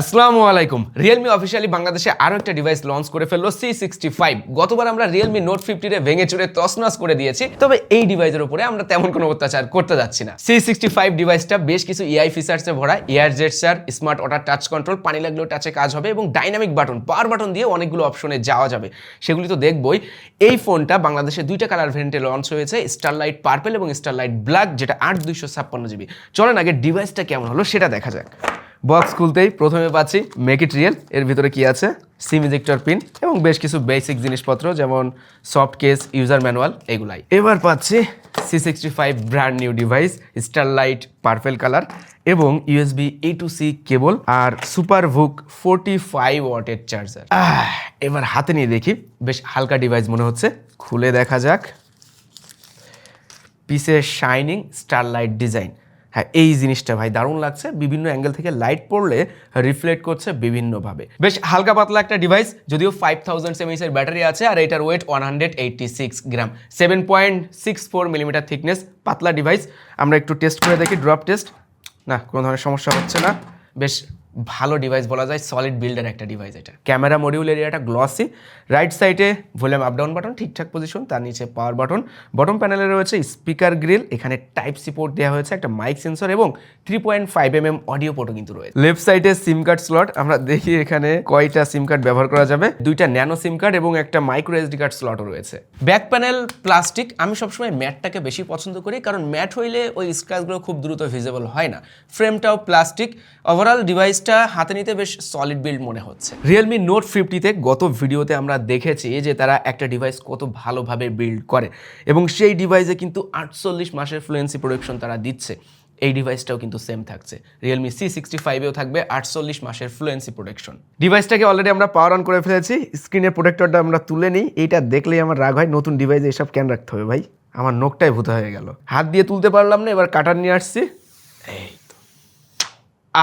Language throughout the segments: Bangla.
আসসালামু আলাইকুম। রিয়েলমি অফিসিয়ালি বাংলাদেশে আরও একটা ডিভাইস লঞ্চ করে ফেলল সি সিক্সটি ফাইভ গতবার আমরা রিয়েলমি নোট ফিফটিরে ভেঙে চুরে তসনাস করে দিয়েছি, তবে এই ডিভাইসের উপরে আমরা তেমন কোনো অত্যাচার করতে যাচ্ছি না। সি সিক্সটি ফাইভ ডিভাইসটা বেশ কিছু এআই ফিচার্সে ভরা এয়ার জেটসার স্মার্ট ওয়াটার টাচ কন্ট্রোল পানি লাগলেও টাচে কাজ হবে এবং ডাইনামিক বাটন পাওয়ার বাটন দিয়ে অনেকগুলো অপশনে যাওয়া যাবে। সেগুলি তো দেখবই। এই ফোনটা বাংলাদেশে দুইটা কালার ভেরিয়েন্টে লঞ্চ হয়েছে স্টারলাইট পার্পেল এবং স্টারলাইট ব্ল্যাক যেটা আট দুইশো ছাপ্পান্ন জিবি চলেন আগে ডিভাইসটা কেমন হলো সেটা দেখা যাক। বক্স খুলতেই প্রথমে পাচ্ছি মেক ইট রিয়েল এর ভিতরে কি আছে? সিম ইজেক্টর পিন এবং বেশ কিছু বেসিক জিনিসপত্র, যেমন সফট কেস ইউজার ম্যানুয়াল এগুলাই। এবার পাচ্ছি C sixty five brand new device starlight purple colour এবং USB A to C cable R super VOOC forty five ওয়াটের চার্জার এবার হাতে নিয়ে দেখি, বেশ হালকা ডিভাইস মনে হচ্ছে। খুলে দেখা যাক। পিসের শাইনিং স্টারলাইট ডিজাইন হ্যাঁ এই জিনিসটা ভাই দারুণ লাগছে। বিভিন্ন অ্যাঙ্গেল থেকে লাইট পড়লে রিফ্লেক্ট করছে বিভিন্নভাবে। বেশ হালকা পাতলা একটা ডিভাইস যদিও ফাইভ থাউজেন্ড এর ব্যাটারি আছে আর এটার weight one hundred eighty six gram seven point six four millimetre thickness পাতলা ডিভাইস আমরা একটু টেস্ট করে দেখি ড্রপ টেস্ট না, কোনো ধরনের সমস্যা হচ্ছে না। বেশ ভালো ডিভাইস বলা যায় সলিড বিল্ডের একটা ডিভাইস এটা। ক্যামেরা মডিউল এরিয়াটা গ্লসি রাইট সাইডে ভলিউম আপ ডাউন বাটন ঠিকঠাক পজিশন তার নিচে পাওয়ার বাটন বটম প্যানেলে রয়েছে স্পিকার গ্রিল এখানে টাইপ সি পোর্ট দেওয়া হয়েছে একটা মাইক সেন্সর এবং three point five M M audio পোর্টও কিন্তু রয়েছে। লেফট সাইডে সিম কার্ড স্লট আমরা দেখি এখানে কয়টা সিম কার্ড ব্যবহার করা যাবে। দুইটা ন্যানো সিম কার্ড এবং একটা মাইক্রো এসডি কার্ড স্লটও রয়েছে। ব্যাক প্যানেল প্লাস্টিক আমি সবসময় ম্যাটটাকে বেশি পছন্দ করি কারণ ম্যাট হইলে ওই স্ক্র্যাচগুলো খুব দ্রুত ভিজেবল হয় না। ফ্রেমটাও প্লাস্টিক ওভারঅল ডিভাইসটা হাতে নিতে বেশ সলিড বিল্ড মনে হচ্ছে। রিয়েলমি নোট ফিফটিতে গত ভিডিওতে আমরা দেখেছি যে তারা একটা ডিভাইস কত ভালোভাবে বিল্ড করে এবং সেই ডিভাইসে কিন্তু আটচল্লিশ মাসের ফ্লুয়েন্সি প্রোডাকশন তারা দিচ্ছে। এই ডিভাইসটাও কিন্তু সেম থাকছে। রিয়েলমি সি সিক্সটি ফাইভেও থাকবে আটচল্লিশ মাসের ফ্লুয়েন্সি প্রোটেকশন ডিভাইসটাকে অলরেডি আমরা পাওয়ার অন করে ফেলেছি। স্ক্রিনের প্রোটেক্টরটা আমরা তুলে নিই। এইটা দেখলেই আমার রাগ হয়। নতুন ডিভাইসে এসব কেন রাখতে হবে ভাই? আমার নোকটাই ভূত হয়ে গেল। হাত দিয়ে তুলতে পারলাম না এবার কাটার নিয়ে আসছি। এই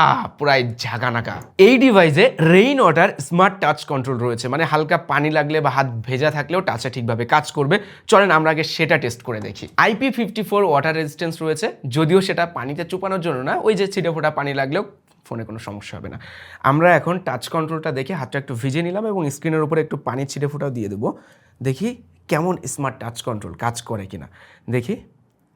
আহ পুরাই ঝাঁকানাকা। এই ডিভাইসে rain water smart touch control রয়েছে। মানে হালকা পানি লাগলে বা হাত ভেজা থাকলেও টাচে ঠিকভাবে কাজ করবে। চলেন আমরা আগে সেটা টেস্ট করে দেখি। IP fifty four water resistance রয়েছে। যদিও সেটা পানিতে চুপানোর জন্য না, ওই যে ছিটে ফোটা পানি লাগলেও ফোনে কোনো সমস্যা হবে না। আমরা এখন টাচ কন্ট্রোলটা দেখে হাতটা একটু ভিজে নিলাম এবং স্ক্রিনের উপরে একটু পানির ছিটে ফোটাও দিয়ে দেবো। দেখি কেমন স্মার্ট টাচ কন্ট্রোল কাজ করে কিনা। দেখি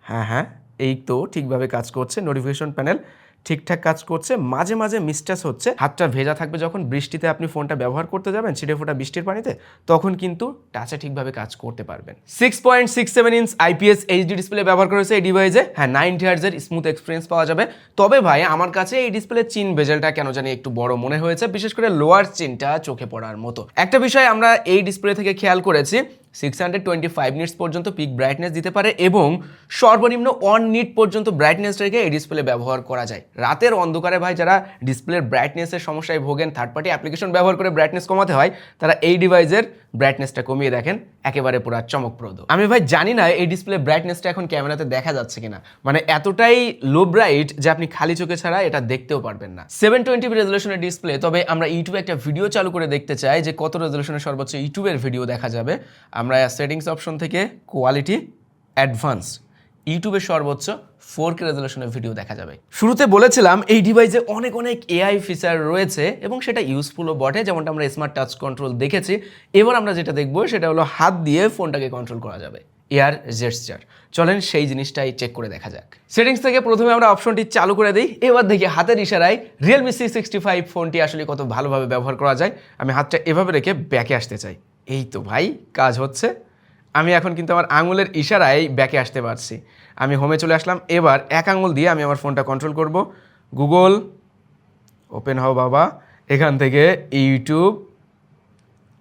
হ্যাঁ হ্যাঁ এই তো ঠিকভাবে কাজ করছে। নোটিফিকেশন প্যানেল ঠিকঠাক কাজ করছে, মাঝে মাঝে মিসটাস হচ্ছে, হাতটা ভেজা থাকবে যখন বৃষ্টিতে আপনি ফোনটা ব্যবহার করতে যাবেন, ছিটে ফোটা বৃষ্টির পানিতে, তখন কিন্তু টাচে ঠিকভাবে কাজ করতে পারবেন। Six point six seven inch IPS HD display ব্যবহার করেছে এই ডিভাইসে হ্যাঁ নাইনটি হার্জের স্মুথ এক্সপিরিয়েন্স পাওয়া যাবে। তবে ভাই, আমার কাছে এই ডিসপ্লে চিন বেজেলটা কেন জানি একটু বড় মনে হয়েছে, বিশেষ করে লোয়ার চিনটা চোখে পড়ার মতো। একটা বিষয় আমরা এই ডিসপ্লে থেকে খেয়াল করেছি six hundred twenty five nits পর্যন্ত পিক ব্রাইটনেস দিতে পারে এবং সর্বনিম্ন ওয়ান নিট পর্যন্ত ব্রাইটনেস রেখে এই ডিসপ্লে ব্যবহার করা যায়। রাতের অন্ধকারে ভাই যারা ডিসপ্লের ব্রাইটনেসের সমস্যায় ভোগেন থার্ড পার্টি অ্যাপ্লিকেশন ব্যবহার করে ব্রাইটনেস কমাতে হয়, তারা এই ডিভাইসের ব্রাইটনেসটা কমিয়ে দেখেন, একেবারে পুরো চমকপ্রদ। আমি ভাই জানি না এই ডিসপ্লে ব্রাইটনেসটা এখন ক্যামেরাতে দেখা যাচ্ছে কিনা। মানে এতটাই লো ব্রাইট যে আপনি খালি চোখে ছাড়া এটা দেখতেও পারবেন না। সেভেন টোয়েন্টি রেজলিউশনের ডিসপ্লে তবে আমরা ইউটিউবে একটা ভিডিও চালু করে দেখতে চাই যে কত রেজলিউশনের সর্বোচ্চ ইউটিউবের ভিডিও দেখা যাবে। আমরা সেটিংস অপশন থেকে কোয়ালিটি অ্যাডভান্স ইউটিউবে সর্বোচ্চ ফোর কে রেজলিউশনের ভিডিও দেখা যাবে। শুরুতে বলেছিলাম এই ডিভাইসে অনেক অনেক এআই ফিচার রয়েছে এবং সেটা ইউজফুলও বটে। যেমনটা আমরা স্মার্ট টাচ কন্ট্রোল দেখেছি। এবার আমরা যেটা দেখব সেটা হলো হাত দিয়ে ফোনটাকে কন্ট্রোল করা যাবে। এয়ার জেস্টার চলেন সেই জিনিসটাই চেক করে দেখা যাক। সেটিংস থেকে প্রথমে আমরা অপশনটি চালু করে দিই। এবার দেখি হাতের ইশারায় রিয়েলমি সি সিক্সটি ফাইভ ফোনটি আসলে কত ভালোভাবে ব্যবহার করা যায়। আমি হাতটা এভাবে রেখে ব্যাকে আসতে চাই। এই তো ভাই, কাজ হচ্ছে। আমি এখন কিন্তু আমার আঙুলের ইশারায় ব্যাকে আসতে পারছি। আমি হোমে চলে আসলাম। এবার এক আঙুল দিয়ে আমি আমার ফোনটা কন্ট্রোল করব। গুগল ওপেন হও বাবা। এখান থেকে ইউটিউব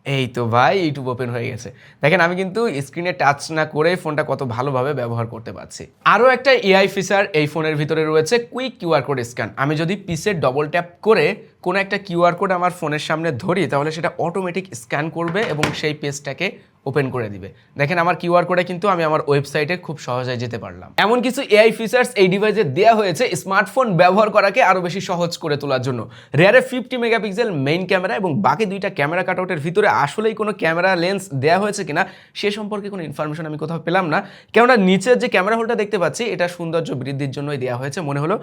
এই তো ভাই ইউটিউব ওপেন হয়ে গেছে। দেখেন, আমি কিন্তু স্ক্রিনে টাচ না করে ফোনটা কত ভালোভাবে ব্যবহার করতে পারছি। আরও একটা এআই ফিচার এই ফোনের ভিতরে রয়েছে কুইক কিউআর কোড স্ক্যান আমি যদি পিসে ডবল ট্যাপ করে কোনো একটা কিউআর কোড আমার ফোনের সামনে ধরি, তাহলে সেটা অটোমেটিক স্ক্যান করবে এবং সেই পেজটাকে ওপেন করে দিবে। দেখেন আমার কিউআর কোডে কিন্তু আমি আমার ওয়েবসাইটে খুব সহজে যেতে পারলাম। এমন কিছু এআই ফিচার্স এই ডিভাইসে দেওয়া হয়েছে স্মার্টফোন ব্যবহার করাকে আরও বেশি সহজ করে তোলার জন্য। রেয়ারে ফিফটি মেগাপিক্সেল মেইন ক্যামেরা এবং বাকি দুইটা ক্যামেরা কাটআউটের ভিতরে আসলেই কোনো ক্যামেরা লেন্স দেওয়া হয়েছে কিনা সে সম্পর্কে কোনো ইনফরমেশন আমি কোথাও পেলাম না। কেননা নিচের যে ক্যামেরা হোলটা দেখতে পাচ্ছি, এটা সৌন্দর্য বৃদ্ধির জন্যই দেওয়া হয়েছে। মনে হলো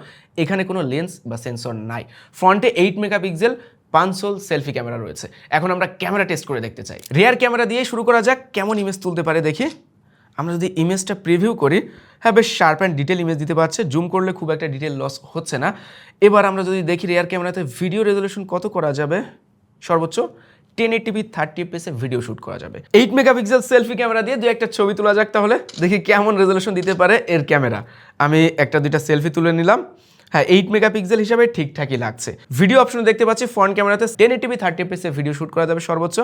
এখানে কোনো লেন্স বা সেন্সর নাই। ফ্রন্টে eight megapixel punch hole selfie camera রয়েছে। এখন আমরা ক্যামেরা টেস্ট করে দেখতে চাই। রেয়ার ক্যামেরা দিয়ে শুরু করা যাক, কেমন ইমেজ তুলতে পারে দেখি। আমরা যদি ইমেজটা প্রিভিউ করি হ্যাঁ বেশ শার্প অ্যান্ড ডিটেল ইমেজ দিতে পারছে। জুম করলে খুব একটা ডিটেল লস হচ্ছে না। এবার আমরা যদি দেখি রেয়ার ক্যামেরাতে ভিডিও রেজলিউশন কত করা যাবে? সর্বোচ্চ টেন এইটিপি থার্টি এফপিএসে ভিডিও শ্যুট করা যাবে। এইট মেগাপিক্সেল সেলফি ক্যামেরা দিয়ে দু একটা ছবি তোলা যাক তাহলে। দেখি কেমন রেজলিউশন দিতে পারে এর ক্যামেরা। আমি একটা দুইটা সেলফি তুলে নিলাম। হ্যাঁ এইট মেগাপিক্সেল হিসাবে ঠিকঠাকই লাগছে। ভিডিও অপশনে দেখতে পাচ্ছি ফ্রন্ট ক্যামেরাতে টেন এইটিপি থার্টি এফপিএসে ভিডিও শ্যুট করা যাবে সর্বোচ্চ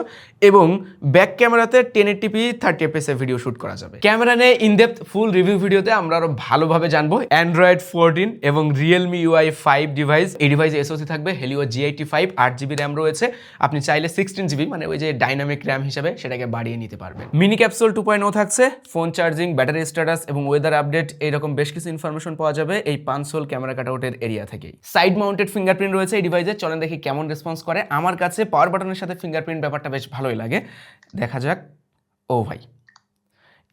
এবং ব্যাক ক্যামেরাতে টেন এইটিপি থার্টি এফপিএসে ভিডিও শ্যুট করা যাবে। ক্যামেরা নিয়ে ইনডেপথ ফুল রিভিউ ভিডিওতে আমরা আরও ভালোভাবে জানব। অ্যান্ড্রয়েড ফোরটিন এবং রিয়েলমি ইউআই ফাইভ ডিভাইস এই ডিভাইসে এসওসি থাকবে হেলিও জিআইটি ফাইভ আট জিবি র্যাম রয়েছে। আপনি চাইলে সিক্সটিন জিবি মানে ওই যে ডাইনামিক র্যাম হিসাবে সেটাকে বাড়িয়ে নিতে পারবেন। মিনি ক্যাপসুল টু পয়েন্ট থাকছে ফোন চার্জিং ব্যাটারি স্ট্যাটাস এবং ওয়েদার আপডেট এরকম বেশ কিছু ইনফরমেশন পাওয়া যাবে। এই পাঁচশোল ক্যামেরা কাটআউটের এরিয়া থেকেই। সাইড মাউন্টেড ফিঙ্গারপ্রিন্ট রয়েছে এই ডিভাইসে চলেন দেখি কেমন রেসপন্স করে। আমার কাছে পাওয়ার বাটনের সাথে ফিঙ্গারপ্রিন্ট ব্যাপারটা বেশ ভালোই লাগে। দেখা যাক। ও ভাই।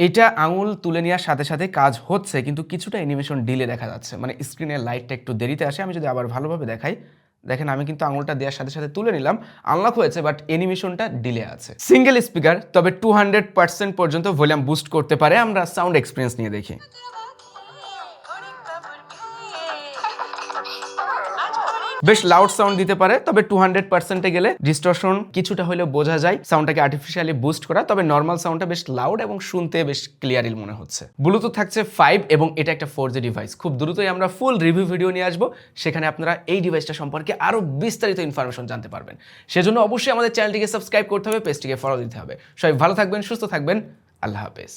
এটা আঙুল তুলে নেওয়ার সাথে সাথে কাজ হচ্ছে, কিন্তু কিছুটা অ্যানিমেশন ডিলে দেখা যাচ্ছে। মানে স্ক্রিনের লাইটটা একটু দেরিতে আসে। আমি যদি আবার ভালোভাবে দেখাই, দেখেন আমি কিন্তু আঙুলটা দেওয়ার সাথে সাথে তুলে নিলাম। আনলক হয়েছে বাট অ্যানিমেশনটা ডিলে আছে। সিঙ্গেল স্পিকার তবে টু হান্ড্রেড পার্সেন্ট পর্যন্ত ভলিউম বুস্ট করতে পারে। আমরা সাউন্ড এক্সপিরিয়েন্স নিয়ে দেখি। বেশ লাউড সাউন্ড দিতে পারে, তবে টু হান্ড্রেড পার্সেন্টে গেলে ডিস্টর্শন কিছুটা হলেও বোঝা যায় সাউন্ডটাকে আর্টিফিশিয়ালি বুস্ট করা, তবে নর্মাল সাউন্ডটা বেশ লাউড এবং শুনতে বেশ ক্লিয়ারিল মনে হচ্ছে। ব্লুটুথ থাকছে ফাইভ এবং এটা একটা ফোর জি ডিভাইস খুব দ্রুতই আমরা ফুল রিভিউ ভিডিও নিয়ে আসব, সেখানে আপনারা এই ডিভাইসটা সম্পর্কে আরও বিস্তারিত ইনফরমেশন জানতে পারবেন। সেজন্য অবশ্যই আমাদের চ্যানেলটিকে সাবস্ক্রাইব করতে হবে পেজটিকে ফলো দিতে হবে। সবাই ভালো থাকবেন, সুস্থ থাকবেন, আল্লাহ হাফেজ।